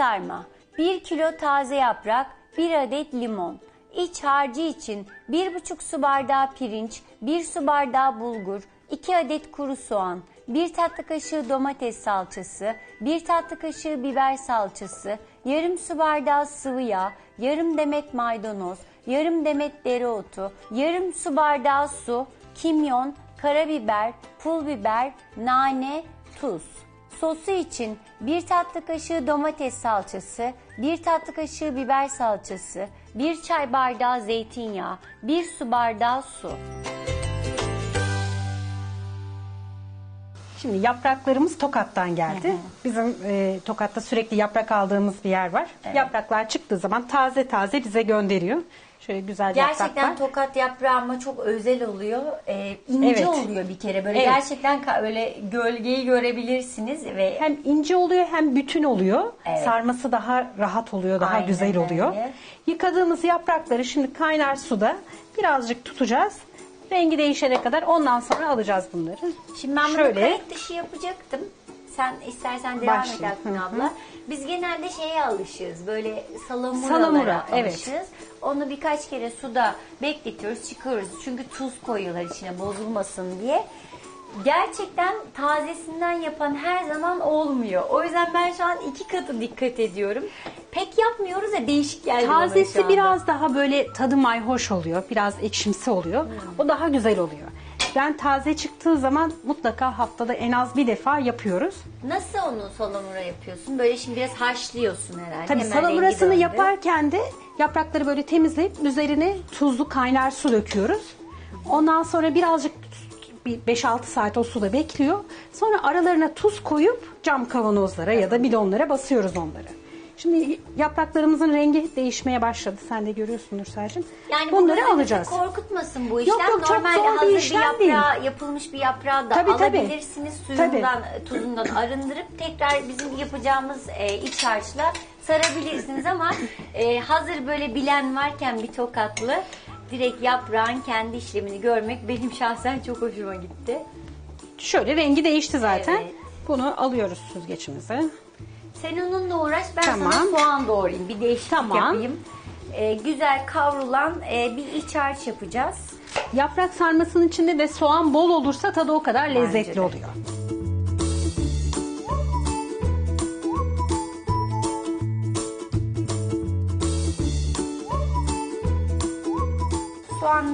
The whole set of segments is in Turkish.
sarma, 1 kilo taze yaprak, 1 adet limon. İç harcı için 1,5 su bardağı pirinç, 1 su bardağı bulgur, 2 adet kuru soğan, 1 tatlı kaşığı domates salçası, 1 tatlı kaşığı biber salçası, yarım su bardağı sıvı yağ, yarım demet maydanoz, yarım demet dereotu, yarım su bardağı su, kimyon, karabiber, pul biber, nane, tuz. Sosu için 1 tatlı kaşığı domates salçası, 1 tatlı kaşığı biber salçası, 1 çay bardağı zeytinyağı, 1 su bardağı su. Şimdi yapraklarımız Tokat'tan geldi. Bizim e, Tokat'ta sürekli yaprak aldığımız bir yer var. Yapraklar çıktığı zaman taze taze bize gönderiyor. Şöyle güzel Gerçekten yapraklar. tokat yaprağı ama çok özel oluyor. Ee, ince Evet. oluyor bir kere. Böyle Evet. gerçekten öyle gölgeyi görebilirsiniz ve Hem ince oluyor hem bütün oluyor. Evet. Sarması daha rahat oluyor, daha Aynen güzel oluyor. öyle. Yıkadığımız yaprakları şimdi kaynar suda birazcık tutacağız. Rengi değişene kadar ondan sonra alacağız bunları. Şimdi ben bunu Şöyle. kayıt dışı yapacaktım. Sen istersen devam Başla. et Akın abla. Biz genelde şeye alışığız. Böyle salamuralara Salamura, evet. alışığız. Onu birkaç kere suda bekletiyoruz, çıkıyoruz. Çünkü tuz koyuyorlar içine bozulmasın diye. Gerçekten tazesinden yapan her zaman olmuyor. O yüzden ben şu an iki katı dikkat ediyorum. Pek yapmıyoruz ya değişik geldi bana şu Tazesi anda. biraz daha böyle tadı mayhoş oluyor. Biraz ekşimsi oluyor. O daha güzel oluyor. Ben taze çıktığı zaman mutlaka haftada en az bir defa yapıyoruz. Nasıl onu salamura yapıyorsun? Böyle şimdi biraz haşlıyorsun herhalde. Tabii Hemen salamurasını rengi döndü. yaparken de yaprakları böyle temizleyip üzerine tuzlu kaynar su döküyoruz. Ondan sonra birazcık bir 5-6 saat o suda bekliyor. Sonra aralarına tuz koyup cam kavanozlara ya da bidonlara basıyoruz onları. Şimdi yapraklarımızın rengi değişmeye başladı. Sen de görüyorsun Nursel'cim. Yani bu Bunları alacağız. korkutmasın bu Yok, işlem. yok, çok Normalde bir hazır bir, işlem değil. yaprağı, yapılmış bir yaprağı da Tabii, tabii. alabilirsiniz. Suyundan, tuzundan arındırıp tekrar bizim yapacağımız e, iç harçla sarabilirsiniz ama e, hazır böyle bilen varken bir tokatlı direkt yaprağın kendi işlemini görmek benim şahsen çok hoşuma gitti. Şöyle rengi değişti zaten. Evet. Bunu alıyoruz süzgeçimize. Sen onunla uğraş ben Tamam. sana soğan doğrayayım. Bir değişiklik Tamam. yapayım. E, güzel kavrulan e, bir iç harç yapacağız. Yaprak sarmasının içinde de soğan bol olursa tadı o kadar lezzetli de. oluyor.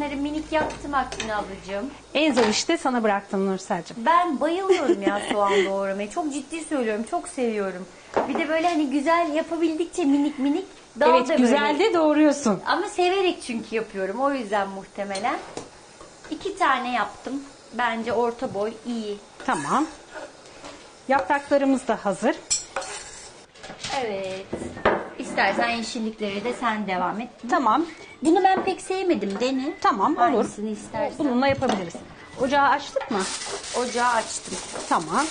Soğanları minik yaptım Akgün ablacığım. En zor işte sana bıraktım Nursel'cim. Ben bayılıyorum ya soğan doğramayı. Çok ciddi söylüyorum. Çok seviyorum. Bir de böyle hani güzel yapabildikçe minik minik daha Evet da güzel böyle. de doğruyorsun. Ama severek çünkü yapıyorum. O yüzden muhtemelen. İki tane yaptım. Bence orta boy iyi. Tamam. Yapraklarımız da hazır. Evet. İstersen yeşillikleri de sen devam et. Tamam. Bunu ben pek sevmedim. Dene. Tamam olur. Hangisini istersen. Bununla yapabiliriz. Ocağı açtık mı? Ocağı açtım. Tamam.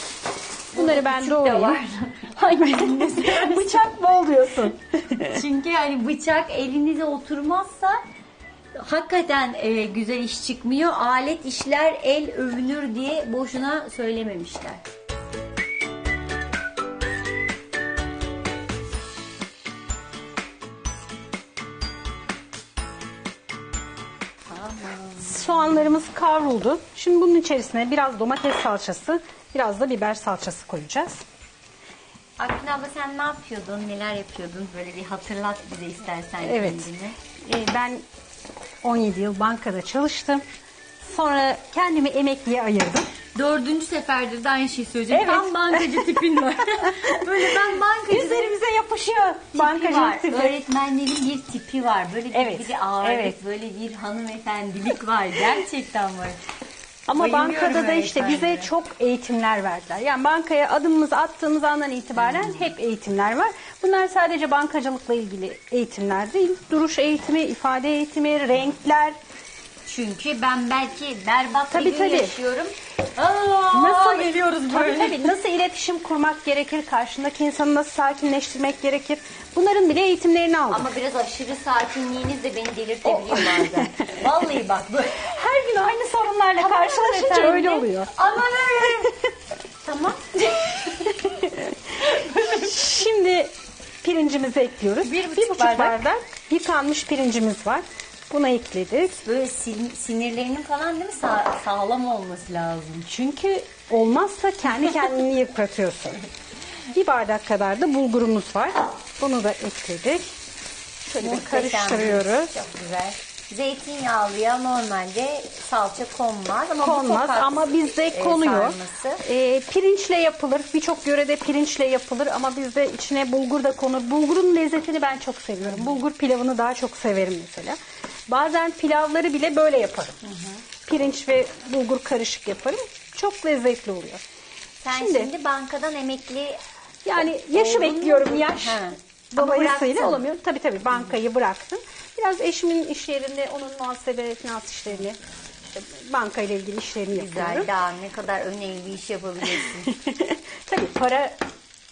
Bunları ben küçük de doğrayayım. var. Bıçak bol diyorsun. Çünkü yani bıçak elinize oturmazsa hakikaten e, güzel iş çıkmıyor. Alet işler el övünür diye boşuna söylememişler. Soğanlarımız kavruldu. Şimdi bunun içerisine biraz domates salçası, biraz da biber salçası koyacağız. Akın abla sen ne yapıyordun? Neler yapıyordun? Böyle bir hatırlat bize istersen Evet. kendini. Ee, ben 17 yıl bankada çalıştım. Sonra kendimi emekliye ayırdım. Dördüncü seferdir de aynı şeyi söyleyeceğim. Evet. Tam bankacı tipin var. Böyle ben bankacı Üzerimize yapışıyor. var. tipi. Öğretmenlerin bir tipi var. Böyle bir, Evet, bir ağırlık, evet. böyle bir hanımefendilik var. Gerçekten var. Ama Bayılıyorum bankada da işte bize öğretmenlere. çok eğitimler verdiler. Yani bankaya adımımızı attığımız andan itibaren hep eğitimler var. Bunlar sadece bankacılıkla ilgili eğitimler değil. Duruş eğitimi, ifade eğitimi, renkler. Çünkü ben belki berbat Tabii, bir gün tabii. yaşıyorum. Aa, Nasıl geliyoruz Tabii tabii nasıl iletişim kurmak gerekir, karşındaki insanı nasıl sakinleştirmek gerekir. Bunların bile eğitimlerini aldık. Ama biraz aşırı sakinliğiniz de beni delirtebiliyor bazen. Vallahi bak böyle. her gün aynı sorunlarla Tamam karşılaşınca efendim. öyle oluyor. Aman öyle. tamam. Şimdi pirincimizi ekliyoruz. Bir Bir buçuk buçuk, bardak. bardak. yıkanmış pirincimiz var. Buna ekledik. Böyle sin- sinirlerinin falan değil mi Sa- sağlam olması lazım. Çünkü olmazsa kendi kendini yıpratıyorsun. Bir bardak kadar da bulgurumuz var. Bunu da ekledik. Şöyle bir Muhteşem. karıştırıyoruz. Çok güzel. Zeytinyağlıya normalde salça konmaz ama bu Konmaz tokat, ama bizde e, konuyor. sarması. Ee, pirinçle yapılır. Birçok yörede pirinçle yapılır ama bizde içine bulgur da konur. Bulgurun lezzetini ben çok seviyorum. Bulgur pilavını daha çok severim mesela. Bazen pilavları bile böyle yaparım. Pirinç ve bulgur karışık yaparım. Çok lezzetli oluyor. Sen şimdi, Şimdi- bankadan emekli Yani yaşı bekliyorum yaş. Ha. Dolayısıyla olamıyor. Tabii tabii bankayı bıraktım. Biraz eşimin iş yerinde onun muhasebe finans işlerini, bankayla ilgili işlerini güzel yapıyorum. daha ne kadar önemli iş yapabilirsin. tabii para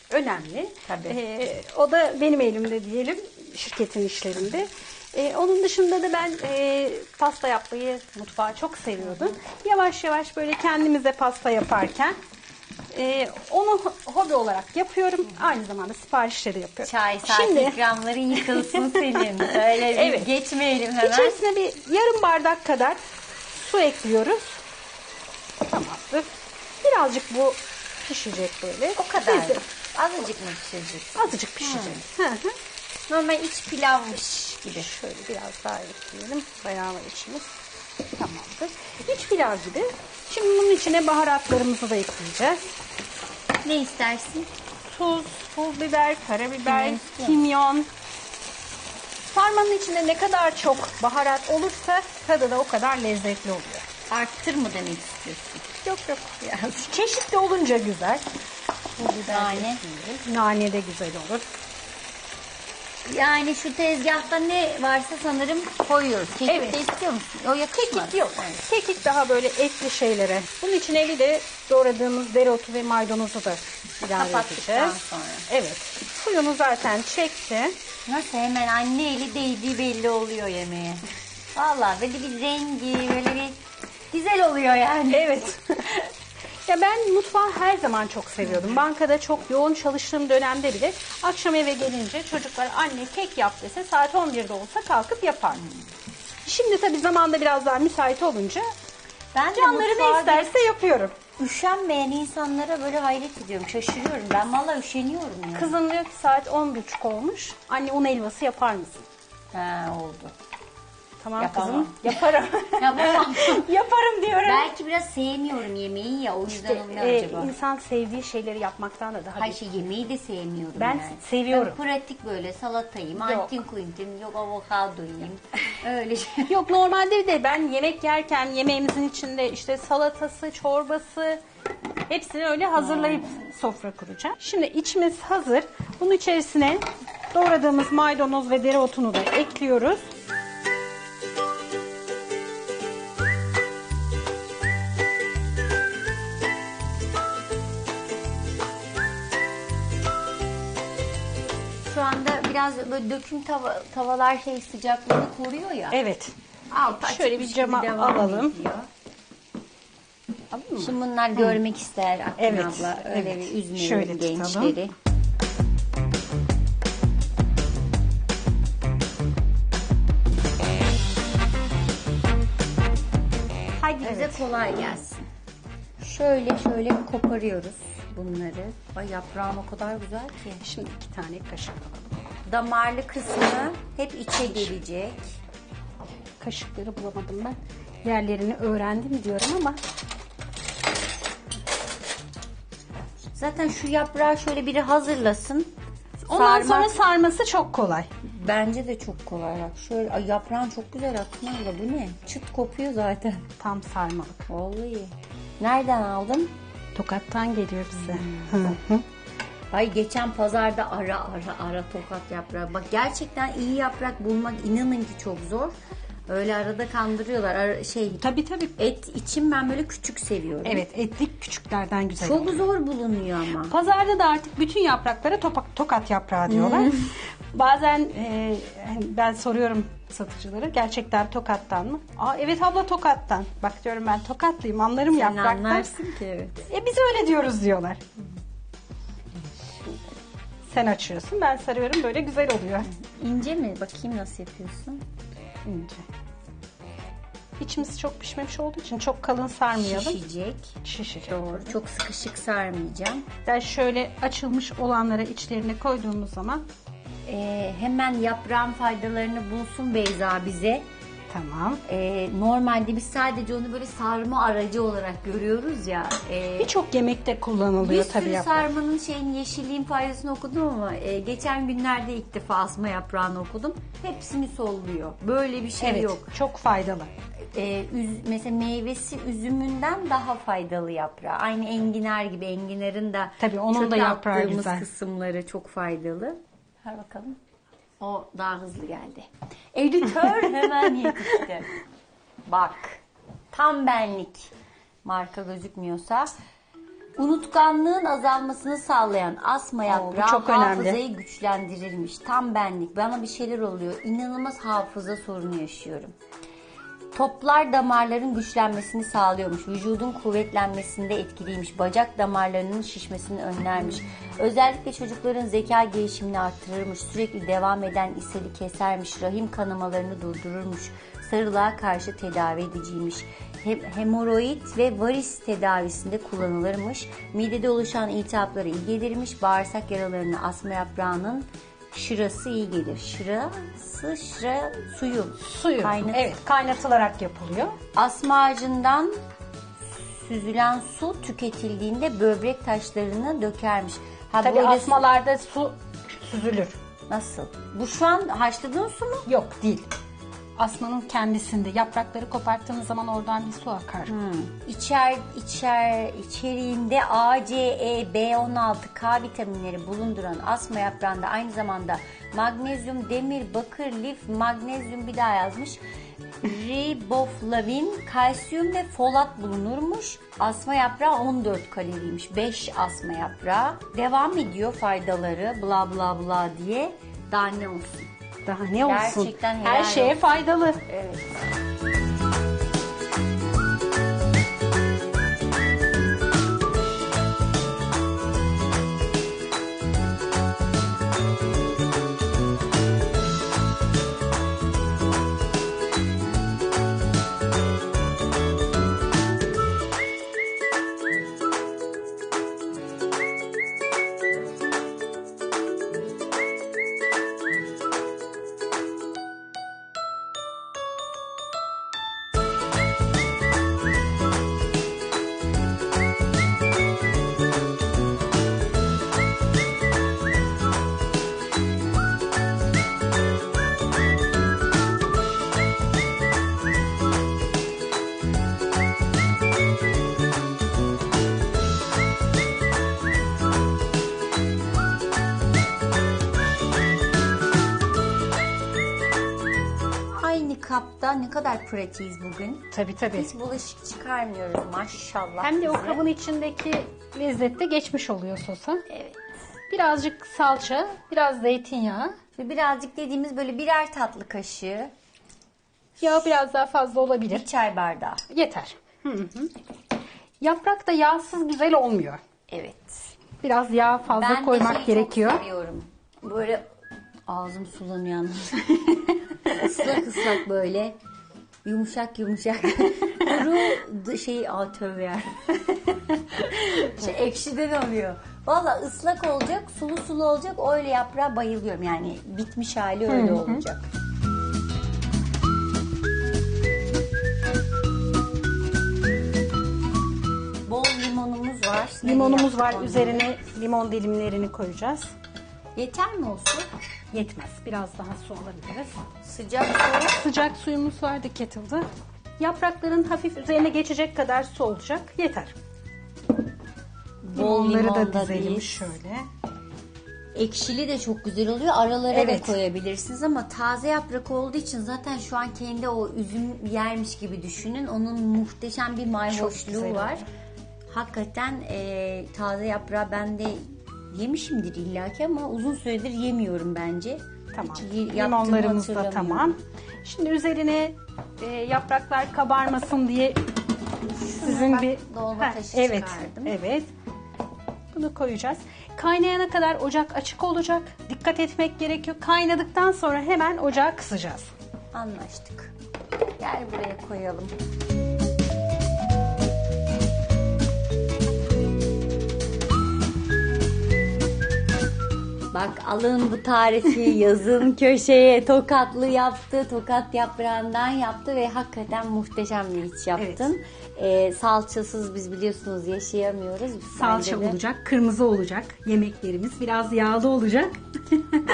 önemli. Tabii. Ee, o da benim elimde diyelim şirketin işlerinde. Ee, onun dışında da ben e, pasta yapmayı mutfağı çok seviyordum. Yavaş yavaş böyle kendimize pasta yaparken e, onu ho- hobi olarak yapıyorum. Aynı zamanda siparişleri yapıyorum. Çay saat Şimdi yıkılsın senin. Öyle bir Evet. geçmeyelim hemen. içerisine bir yarım bardak kadar su ekliyoruz. Tamamdır. Birazcık bu pişecek böyle. O kadar. Lezzetli. Azıcık mı pişireceksin? Azıcık pişecek. Hı hı. Normal iç pilavmış gibi. Şöyle biraz daha ekleyelim. Bayağı içimiz. Tamamdır. İç pilav gibi. Şimdi bunun içine baharatlarımızı da ekleyeceğiz. Ne istersin? Tuz, pul biber, karabiber, Kimyon. kimyon. Sarmanın içinde ne kadar çok baharat olursa tadı da o kadar lezzetli oluyor. Arttır mı demek istiyorsun? Yok yok. Çeşitli olunca güzel. Pul biber Nane. Nane de güzel olur. Yani şu tezgahta ne varsa sanırım koyuyoruz. Kekik Evet. de istiyor musun? O yakışmaz. Kekik yok. Kekik daha böyle etli şeylere. Bunun içine bir de doğradığımız dereotu ve maydanozu da ilave Kapattıktan edeceğiz. sonra. Evet. Suyunu zaten çekti. Nasıl hemen anne eli değdiği belli oluyor yemeğe. Vallahi böyle bir rengi böyle bir güzel oluyor yani. Evet. ya ben mutfağı her zaman çok seviyordum. Bankada çok yoğun çalıştığım dönemde bile akşam eve gelince çocuklar anne kek yap dese saat 11'de olsa kalkıp yapardım. Şimdi tabii zamanda biraz daha müsait olunca Ben de canları ne mutfağa isterse yapıyorum. Üşenmeyen insanlara böyle hayret ediyorum, şaşırıyorum. Ben vallahi üşeniyorum ya. Kızım diyor ki saat 10.30 olmuş. Anne un helvası yapar mısın? Ha oldu. Tamam Yapamam. kızım. Yaparım. Yapamam. Yaparım diyorum. Belki biraz sevmiyorum yemeği ya o yüzden oluyor Ee, acaba. insan sevdiği şeyleri yapmaktan da daha Hayır şey yemeği de sevmiyorum Ben yani. seviyorum. Ben pratik böyle salatayım, Yok. antin kuntin, yok avokado yiyeyim. Öyle şey. Yok normalde de ben yemek yerken yemeğimizin içinde işte salatası, çorbası hepsini öyle hazırlayıp sofra kuracağım. Şimdi içimiz hazır. Bunun içerisine doğradığımız maydanoz ve dereotunu da ekliyoruz. Biraz böyle döküm tava, tavalar şey sıcaklığını koruyor ya. Evet. Altı Şöyle bir cama devam alalım. ediyor. Şimdi bunlar görmek ister Akın Evet, abla. Öyle evet. bir üzmeyelim Şöyle tutalım. gençleri. Hadi bize kolay gelsin. Şöyle şöyle koparıyoruz bunları. Ay yaprağım o kadar güzel ki. Şimdi iki tane kaşık alalım. Damarlı kısmı hep içe gelecek. Kaşıkları bulamadım ben. Yerlerini öğrendim diyorum ama Zaten şu yaprağı şöyle biri hazırlasın. ondan Sarmak- sonra sarması çok kolay. Bence de çok kolay bak. Şöyle ay yaprağın çok güzel abla bu ne? Çıt kopuyor zaten. Tam sarmalık. Vallahi. Nereden aldın? Tokattan geliyor bize. Hmm. Hı hı. Ay geçen pazarda ara ara ara tokat yaprağı. Bak gerçekten iyi yaprak bulmak inanın ki çok zor. Öyle arada kandırıyorlar. Ara- şey Tabii tabii. et için ben böyle küçük seviyorum. Evet etlik küçüklerden güzel. Çok zor bulunuyor ama. Pazarda da artık bütün yapraklara topak, tokat yaprağı diyorlar. Bazen e, ben soruyorum satıcılara gerçekten tokattan mı? Aa evet abla tokattan. Bak diyorum ben tokatlıyım anlarım Sen yapraktan. anlarsın ki evet. E biz öyle diyoruz diyorlar. Sen açıyorsun ben sarıyorum böyle güzel oluyor. İnce mi? Bakayım nasıl yapıyorsun. İnce. İçimiz çok pişmemiş olduğu için çok kalın sarmayalım. Şişecek. Şişecek. Doğru. Çok sıkışık sarmayacağım. Ben şöyle açılmış olanları içlerine koyduğumuz zaman Ee, hemen yaprağın faydalarını bulsun Beyza bize. Tamam. Ee, normalde biz sadece onu böyle sarma aracı olarak görüyoruz ya. Ee, Birçok yemekte bir kullanılıyor sürü tabii yaprak. sarmanın şeyin yeşilliğin faydasını okudum ama e, geçen günlerde ilk defa asma yaprağını okudum. Hepsini solluyor. Böyle bir şey Evet, yok. çok faydalı. Ee, üz- mesela meyvesi üzümünden daha faydalı yaprağı. Aynı enginar gibi. Enginarın da Tabii onun da çöpe yaprağı attığımız güzel. kısımları çok faydalı. Ver bakalım. O daha hızlı geldi. Editör hemen yetişti. Bak. Tam benlik. Marka gözükmüyorsa. Unutkanlığın azalmasını sağlayan asma yaprağı çok önemli. hafızayı güçlendirilmiş. Tam benlik. Bana bir şeyler oluyor. İnanılmaz hafıza sorunu yaşıyorum. Toplar damarların güçlenmesini sağlıyormuş. Vücudun kuvvetlenmesinde etkiliymiş. Bacak damarlarının şişmesini önlermiş. Özellikle çocukların zeka gelişimini arttırırmış. Sürekli devam eden ishali kesermiş. Rahim kanamalarını durdururmuş. Sarılığa karşı tedavi ediciymiş. Hem- hemoroid ve varis tedavisinde kullanılırmış. Midede oluşan iltihaplara iyi gelirmiş. Bağırsak yaralarına asma yaprağının şırası iyi gelir. Şırası, şıra suyu. Suyu. Kaynat- Evet kaynatılarak yapılıyor. Asma ağacından süzülen su tüketildiğinde böbrek taşlarını dökermiş. Ha Tabii böyle asmalarda su süzülür. nasıl? Bu şu an haşladığın su mu? Yok değil. Asmanın kendisinde yaprakları koparttığınız zaman oradan bir su akar. İçer, içer, içeriğinde A, C, E, B16, K vitaminleri bulunduran asma yaprağında aynı zamanda magnezyum, demir, bakır, lif, magnezyum bir daha yazmış. Riboflavin, kalsiyum ve folat bulunurmuş. Asma yaprağı 14 kaloriymiş. 5 asma yaprağı. Devam ediyor faydaları bla bla bla diye. Daha ne olsun. Daha ne olsun? Gerçekten helal Her şeye olsun. faydalı. Evet. Kadar pratiğiz bugün. Tabii tabii. Hiç bulaşık çıkarmıyoruz maşallah. Hem de o bize. kabın içindeki lezzet de geçmiş oluyor sosa. Evet. Birazcık salça, biraz zeytinyağı. Ve birazcık dediğimiz böyle birer tatlı kaşığı, Yağ biraz daha fazla olabilir. bir çay bardağı. Yeter. Hı hı. Yaprak da yağsız güzel olmuyor. Evet. Biraz yağ fazla Ben koymak şeyi gerekiyor. çok seviyorum. Böyle ağzım sulanıyor. Islak ıslak böyle. Yumuşak yumuşak. Kuru şey aa tövbe ya. şey, ekşiden oluyor. Valla ıslak olacak, sulu sulu olacak. Öyle yaprağa bayılıyorum. Yani bitmiş hali öyle olacak. Bol limonumuz var. Limonumuz var. Üzerine limon dilimlerini koyacağız. Yeter mi o su? Yetmez. Biraz daha su alabiliriz. Sıcak su. Sıcak suyumuz vardı kettle'da. Yaprakların hafif üzerine geçecek kadar su olacak. Yeter. Bol Limonları limon da da dizelim şöyle. Ekşili de çok güzel oluyor. Aralara Evet. da koyabilirsiniz ama taze yaprak olduğu için zaten şu an kendi o üzüm yermiş gibi düşünün. Onun muhteşem bir mayhoşluğu güzel var. oluyor. Hakikaten e, taze yaprağı ben de yemişimdir illaki ama uzun süredir yemiyorum bence. Tamam. Hiç Limonlarımız da tamam. Şimdi üzerine e, yapraklar kabarmasın diye sizin bir dolma Heh, taşı evet, çıkardım. Evet. Bunu koyacağız. Kaynayana kadar ocak açık olacak. Dikkat etmek gerekiyor. Kaynadıktan sonra hemen ocağı kısacağız. Anlaştık. Gel buraya koyalım. Bak alın bu tarifi yazın köşeye tokatlı yaptı. Tokat yaprağından yaptı ve hakikaten muhteşem bir iç yaptın. Ee, salçasız biz biliyorsunuz yaşayamıyoruz. Salça de olacak, kırmızı olacak. Yemeklerimiz biraz yağlı olacak.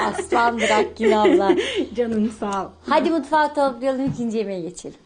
Aslandır Akgün abla. Canım sağ ol. Hadi mutfağa toplayalım ikinci yemeğe geçelim.